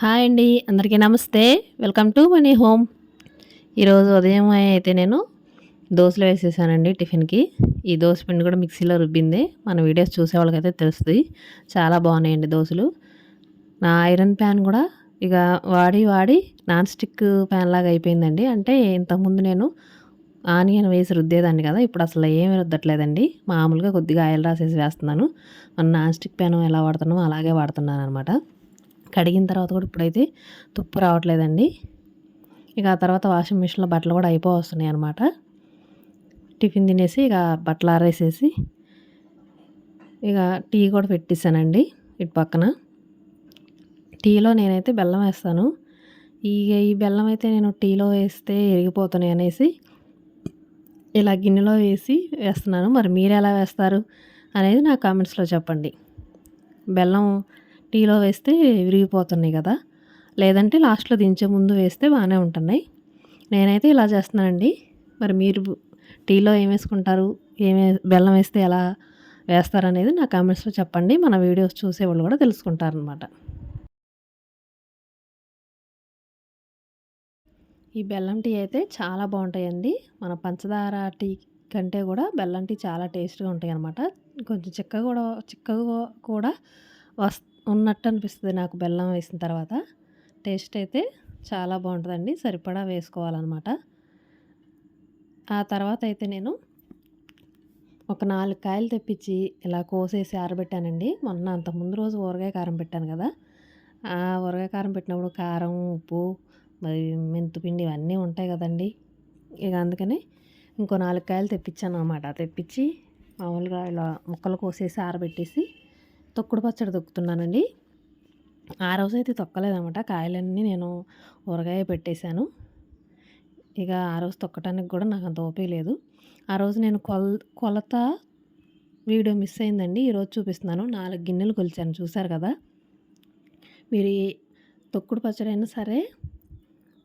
Hi అండి అందరికీ నమస్తే. వెల్కమ్ టు మనీ హోమ్ ఈరోజు ఉదయం అయితే నేను దోశలు వేసేసానండి టిఫిన్కి. ఈ దోశ పిండి కూడా మిక్సీలో రుబ్బింది. మన వీడియోస్ చూసే వాళ్ళకైతే తెలుస్తుంది. చాలా బాగున్నాయండి దోశలు. నా ఐరన్ ప్యాన్ కూడా ఇక వాడి వాడి నాన్ స్టిక్ ప్యాన్ లాగా అయిపోయిందండి. అంటే ఇంతకుముందు నేను ఆనియన్ వేసి రుద్దేదాన్ని కదా ఇప్పుడు అసలు ఏమి రుద్దట్లేదండి. మామూలుగా కొద్దిగా ఆయిల్ రాసేసి వేస్తున్నాను. మన నాన్ స్టిక్ ప్యాన్ ఎలా వాడుతున్నామో అలాగే వాడుతున్నాను అనమాట కడిగిన తర్వాత కూడా ఇప్పుడైతే తుప్పు రావట్లేదండి. ఇక ఆ తర్వాత వాషింగ్ మిషన్లో బట్టలు కూడా అయిపో వస్తున్నాయి అనమాట టిఫిన్ తినేసి ఇక బట్టలు ఆరేసేసి ఇక టీ కూడా పెట్టిస్తానండి ఇటు పక్కన. టీలో నేనైతే బెల్లం వేస్తాను. ఈ ఈ బెల్లం అయితే నేను టీలో వేస్తే ఎరిగిపోతున్నాయి అనేసి ఇలా గిన్నెలో వేసి వేస్తున్నాను. మరి మీరు ఎలా వేస్తారు అనేది నా కామెంట్స్లో చెప్పండి. బెల్లం టీలో వేస్తే విరిగిపోతున్నాయి కదా. లేదంటే లాస్ట్లో దించే ముందు వేస్తే బాగానే ఉంటున్నాయి. నేనైతే ఇలా చేస్తున్నానండి. మరి మీరు టీలో ఏం వేసుకుంటారు? ఏమే బెల్లం వేస్తే ఎలా వేస్తారనేది నా కామెంట్స్లో చెప్పండి. మన వీడియోస్ చూసేవాళ్ళు కూడా తెలుసుకుంటారనమాట ఈ బెల్లం టీ అయితే చాలా బాగుంటాయండి. మన పంచదార టీ కంటే కూడా బెల్లం టీ చాలా టేస్ట్గా ఉంటాయి అనమాట కొంచెం చిక్కగా కూడా చిక్కగా కూడా వస్ ఉన్నట్టు అనిపిస్తుంది నాకు బెల్లం వేసిన తర్వాత. టేస్ట్ అయితే చాలా బాగుంటుందండి. సరిపడా వేసుకోవాలన్నమాట. ఆ తర్వాత అయితే నేను ఒక నాలుగు కాయలు తెప్పించి ఇలా కోసేసి ఆరబెట్టానండి. మొన్న అంత ముందు రోజు ఊరగాయ కారం పెట్టాను కదా. ఆ ఊరగాయ కారం పెట్టినప్పుడు కారం ఉప్పు మరి మెంతుపిండి ఇవన్నీ ఉంటాయి కదండి. ఇక అందుకని ఇంకో నాలుగు కాయలు తెప్పించాను అనమాట తెప్పించి మామూలుగా ఇలా ముక్కలు కోసేసి ఆరబెట్టేసి తొక్కుడు పచ్చడి తొక్కుతున్నానండి. ఆ రోజు అయితే తొక్కలేదనమాట. కాయలన్నీ నేను ఊరగాయ పెట్టేశాను. ఇక ఆ రోజు తొక్కటానికి కూడా నాకు అంత ఓపిక లేదు. ఆ రోజు నేను కొల కొలత వీడియో మిస్ అయిందండి. ఈరోజు చూపిస్తున్నాను. నాలుగు గిన్నెలు కొలిచాను. చూసారు కదా? మీరు తొక్కుడు పచ్చడి అయినా సరే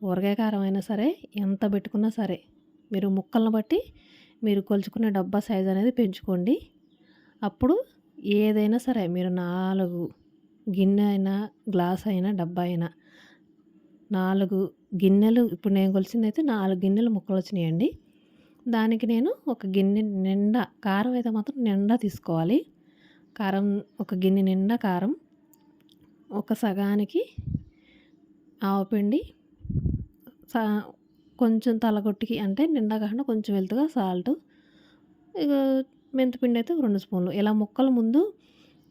ఊరగాయ కారం అయినా సరే ఎంత పెట్టుకున్నా సరే మీరు ముక్కలను బట్టి మీరు కొలుచుకునే డబ్బా సైజ్ అనేది పెంచుకోండి. అప్పుడు ఏదైనా సరే మీరు నాలుగు గిన్నె అయినా గ్లాస్ అయినా డబ్బా అయినా నాలుగు గిన్నెలు ఇప్పుడు నేను కొలిసిందైతే అయితే నాలుగు గిన్నెలు ముక్కలు వచ్చినాయండి. దానికి నేను ఒక గిన్నె నిండా కారం అయితే మాత్రం నిండా తీసుకోవాలి. కారం ఒక గిన్నె నిండా కారం ఒక సగానికి ఆవపిండి సా కొంచెం తలగొట్టికి అంటే నిండా కాకుండా కొంచెం వెళ్తుగా సాల్ట్ ఇక మెంతిపిండి అయితే రెండు స్పూన్లు. ఇలా ముక్కలు ముందు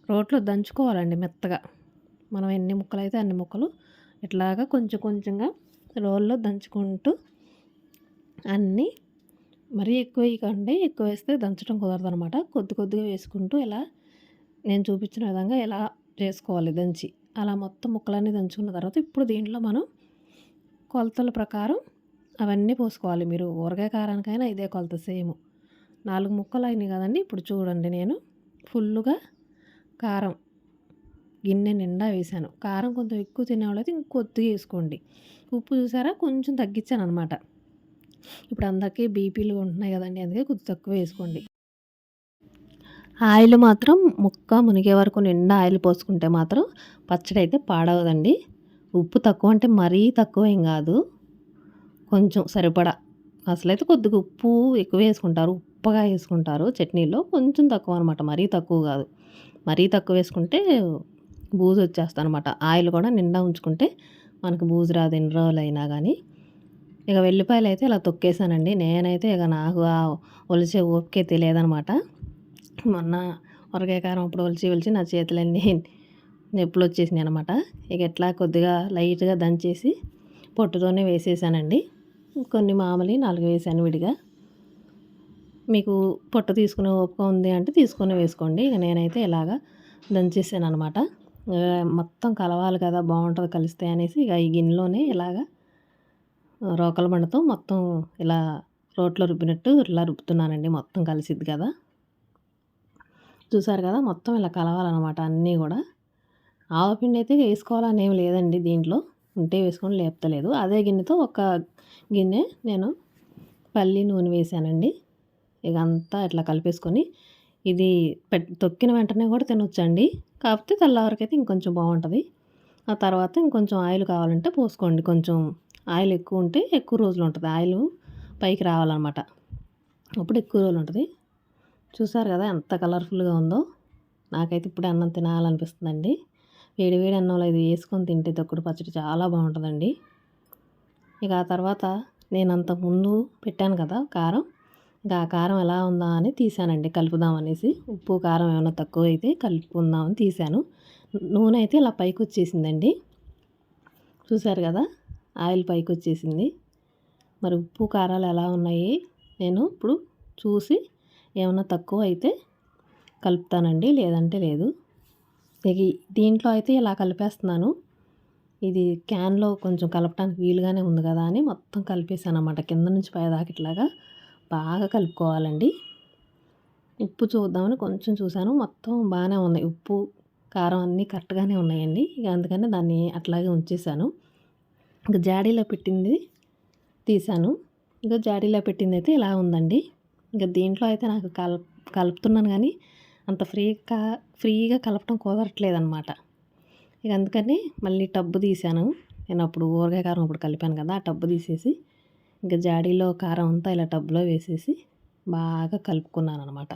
రోట్లో దంచుకోవాలండి మెత్తగా. మనం ఎన్ని ముక్కలు అయితే అన్ని ముక్కలు ఇట్లాగా కొంచెం కొంచెంగా రోల్లో దంచుకుంటూ అన్నీ మరీ ఎక్కువ వేయకండి. ఎక్కువ వేస్తే దంచడం కుదరదు అనమాట కొద్ది కొద్దిగా వేసుకుంటూ ఇలా నేను చూపించిన విధంగా ఎలా చేసుకోవాలి దంచి. అలా మొత్తం ముక్కలన్నీ దంచుకున్న తర్వాత ఇప్పుడు దీంట్లో మనం కొలతల ప్రకారం అవన్నీ పోసుకోవాలి. మీరు ఊరగాయ కారానికైనా ఇదే కొలత సేమ్. నాలుగు ముక్కలు అయినాయి కదండి. ఇప్పుడు చూడండి నేను. ఫుల్గా కారం. గిన్నె నిండా వేసాను కారం కొంచెం ఎక్కువ తినేవాళ్ళైతే ఇంకొద్దిగా వేసుకోండి. ఉప్పు చూసారా? కొంచెం తగ్గించాను అనమాట ఇప్పుడు అందరికీ బీపీలు ఉంటున్నాయి కదండి. అందుకే కొద్ది తక్కువ వేసుకోండి. ఆయిల్ మాత్రం ముక్క మునిగే వరకు నిండా ఆయిల్ పోసుకుంటే మాత్రం పచ్చడి అయితే పాడవదండి. ఉప్పు తక్కువ అంటే మరీ తక్కువ ఏం కాదు. కొంచెం సరిపడా. అసలైతే కొద్దిగా ఉప్పు ఎక్కువ వేసుకుంటారు. ఉప్పగా వేసుకుంటారు చట్నీలో. కొంచెం తక్కువ అనమాట మరీ తక్కువ కాదు. మరీ తక్కువ వేసుకుంటే బూజు వచ్చేస్తా అనమాట ఆయిల్ కూడా నిండా ఉంచుకుంటే మనకు బూజు రాదు. ఎన్ని రోజులు అయినా కానీ ఇక వెల్లిపాయలు అయితే ఇలా తొక్కేసానండి. నేనైతే ఇక నాకు ఆ ఒలిచే ఓపికే తెలియదనమాట మొన్న ఉరగాయ కారం అప్పుడు ఒలిచి ఒలిచి నా చేతులన్నీ నొప్పులు వచ్చేసినాయి అనమాట ఇక ఎట్లా కొద్దిగా లైట్గా దంచేసి పొట్టుతోనే వేసేసానండి. కొన్ని మామూలు నాలుగు వేసాను విడిగా. మీకు పొట్ట తీసుకునే ఓపిక ఉంది అంటే తీసుకొని వేసుకోండి. ఇక నేనైతే ఇలాగా దంచేసాను అనమాట మొత్తం కలవాలి కదా బాగుంటుంది కలిస్తే అనేసి ఇక ఈ గిన్నెలోనే ఇలాగా రోకల బండతో మొత్తం ఇలా రోట్లో రుబ్బినట్టు ఇలా రుబ్బుతున్నానండి. మొత్తం కలిసిద్ది కదా. చూసారు కదా మొత్తం ఇలా కలవాలన్నమాట అన్నీ కూడా. ఆవపిండి అయితే వేసుకోవాలని ఏం లేదండి దీంట్లో. ఉంటే వేసుకొని లేపుతలేదు. అదే గిన్నెతో ఒక గిన్నె నేను పల్లి నూనె వేసానండి ఇక అంతా ఇట్లా కలిపేసుకొని ఇది పెట్ తొక్కిన వెంటనే కూడా తినొచ్చండి. కాకపోతే తెల్లవారికైతే ఇంకొంచెం బాగుంటుంది. ఆ తర్వాత ఇంకొంచెం ఆయిల్ కావాలంటే పోసుకోండి. కొంచెం ఆయిల్ ఎక్కువ ఉంటే ఎక్కువ రోజులు ఉంటుంది. ఆయిల్ పైకి రావాలన్నమాట. అప్పుడు ఎక్కువ రోజులు ఉంటుంది. చూసారు కదా ఎంత కలర్ఫుల్గా ఉందో. నాకైతే ఇప్పుడే అన్నం తినాలనిపిస్తుందండి. వేడి వేడి అన్నంలో ఇది వేసుకొని తింటే తొక్కుడు పచ్చడి చాలా బాగుంటుందండి. ఇక ఆ తర్వాత నేను అంతకు ముందు పెట్టాను కదా కారం. ఇంకా ఆ కారం ఎలా ఉందా అని తీసానండి కలుపుదాం అనేసి. ఉప్పు కారం ఏమైనా తక్కువ అయితే కలుపుకుందామని తీసాను. నూనె అయితే ఇలా పైకి వచ్చేసిందండి చూసారు కదా ఆయిల్ పైకి వచ్చేసింది మరి ఉప్పు కారాలు ఎలా ఉన్నాయి నేను ఇప్పుడు చూసి ఏమైనా తక్కువ అయితే కలుపుతానండి లేదంటే లేదు. ఇక దీంట్లో అయితే ఇలా కలిపేస్తున్నాను. ఇది క్యాన్లో కొంచెం కలపడానికి వీలుగానే ఉంది కదా అని మొత్తం కలిపేసాను అనమాట కింద నుంచి పైదాకిట్లాగా బాగా కలుపుకోవాలండి. ఉప్పు చూద్దామని కొంచెం చూశాను. మొత్తం బాగానే ఉన్నాయి ఉప్పు కారం అన్నీ కరెక్ట్గానే ఉన్నాయండి. ఇక అందుకని దాన్ని అట్లాగే ఉంచేసాను. ఇంకా జాడీలో పెట్టింది తీసాను ఇంకా జాడీలో పెట్టింది అయితే ఇలా ఉందండి. ఇంకా దీంట్లో అయితే నాకు కల కలుపుతున్నాను కానీ అంత ఫ్రీగా ఫ్రీగా కలపడం కుదరట్లేదు అనమాట ఇక అందుకని మళ్ళీ టబ్బు తీసాను నేను అప్పుడు ఊరగాయ కారం అప్పుడు కలిపాను కదా ఆ టబ్బు తీసేసి ఇంకా జాడీలో కారం అంతా ఇలా టబ్లో వేసేసి బాగా కలుపుకున్నాను అనమాట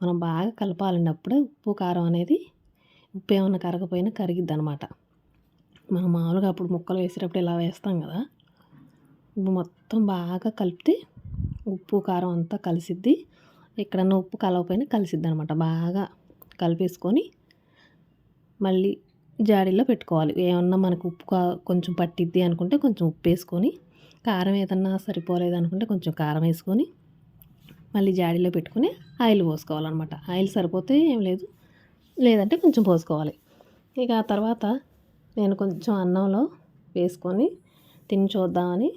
మనం బాగా కలపాలండి అప్పుడే ఉప్పు కారం అనేది ఉప్పు ఏమైనా కరగపోయినా కరిగిద్ది అనమాట మనం మామూలుగా అప్పుడు ముక్కలు వేసేటప్పుడు ఇలా వేస్తాం కదా ఇప్పుడు మొత్తం బాగా కలిపితే ఉప్పు కారం అంతా కలిసిద్ది. ఎక్కడన్నా ఉప్పు కలవపోయినా కలిసిద్ది అనమాట బాగా కలిపేసుకొని మళ్ళీ జాడీలో పెట్టుకోవాలి. ఏమన్నా మనకు ఉప్పు కొంచెం పట్టిద్ది అనుకుంటే కొంచెం ఉప్పు వేసుకొని కారం ఏదన్నా సరిపోలేదు అనుకుంటే కొంచెం కారం వేసుకొని మళ్ళీ జాడీలో పెట్టుకుని ఆయిల్ పోసుకోవాలన్నమాట. ఆయిల్ సరిపోతే ఏం లేదు. లేదంటే కొంచెం పోసుకోవాలి. ఇక ఆ తర్వాత నేను కొంచెం అన్నంలో వేసుకొని తిని చూద్దామని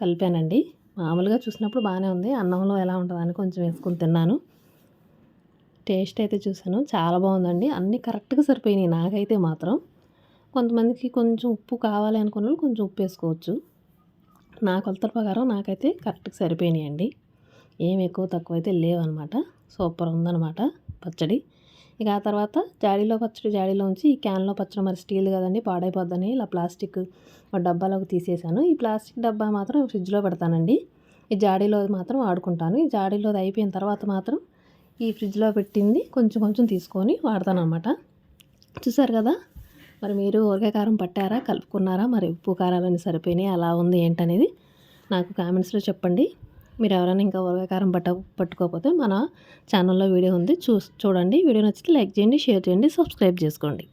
కలిపానండి. మామూలుగా చూసినప్పుడు బాగానే ఉంది. అన్నంలో ఎలా ఉంటుందని కొంచెం వేసుకొని తిన్నాను. టేస్ట్ అయితే చూశాను. చాలా బాగుందండి. అన్నీ కరెక్ట్గా సరిపోయినాయి నాకైతే మాత్రం. కొంతమందికి కొంచెం ఉప్పు కావాలి అనుకున్న కొంచెం ఉప్పు వేసుకోవచ్చు. నా కొలతల ప్రకారం నాకైతే కరెక్ట్గా సరిపోయినాయండి. ఏం ఎక్కువ తక్కువ అయితే లేవన్నమాట సూపర్ ఉందన్నమాట పచ్చడి. ఇక ఆ తర్వాత జాడీలో పచ్చడి జాడీలో ఉంచి ఈ క్యాన్లో పచ్చడి మరి స్టీల్ కదండి పాడైపోద్దని ఇలా ప్లాస్టిక్ డబ్బాలోకి తీసేసాను. ఈ ప్లాస్టిక్ డబ్బా మాత్రం ఫ్రిడ్జ్లో పెడతానండి. ఈ జాడీలో మాత్రం వాడుకుంటాను. ఈ జాడీలో అయిపోయిన తర్వాత మాత్రం ఈ ఫ్రిడ్జ్లో పెట్టింది కొంచెం కొంచెం తీసుకొని వాడతాను అనమాట చూసారు కదా? మరి మీరు ఊరకాయ కారం పట్టారా? కలుపుకున్నారా? మరి ఉప్పు కారాలని సరిపోయినాయి? అలా ఉంది ఏంటనేది నాకు కామెంట్స్లో చెప్పండి. మీరు ఎవరైనా ఇంకా ఊరకాయ కారం పట్ట పట్టుకోకపోతే మన ఛానల్లో వీడియో ఉంది. చూ చూడండి. వీడియో నచ్చితే లైక్ చేయండి షేర్ చేయండి సబ్స్క్రైబ్ చేసుకోండి.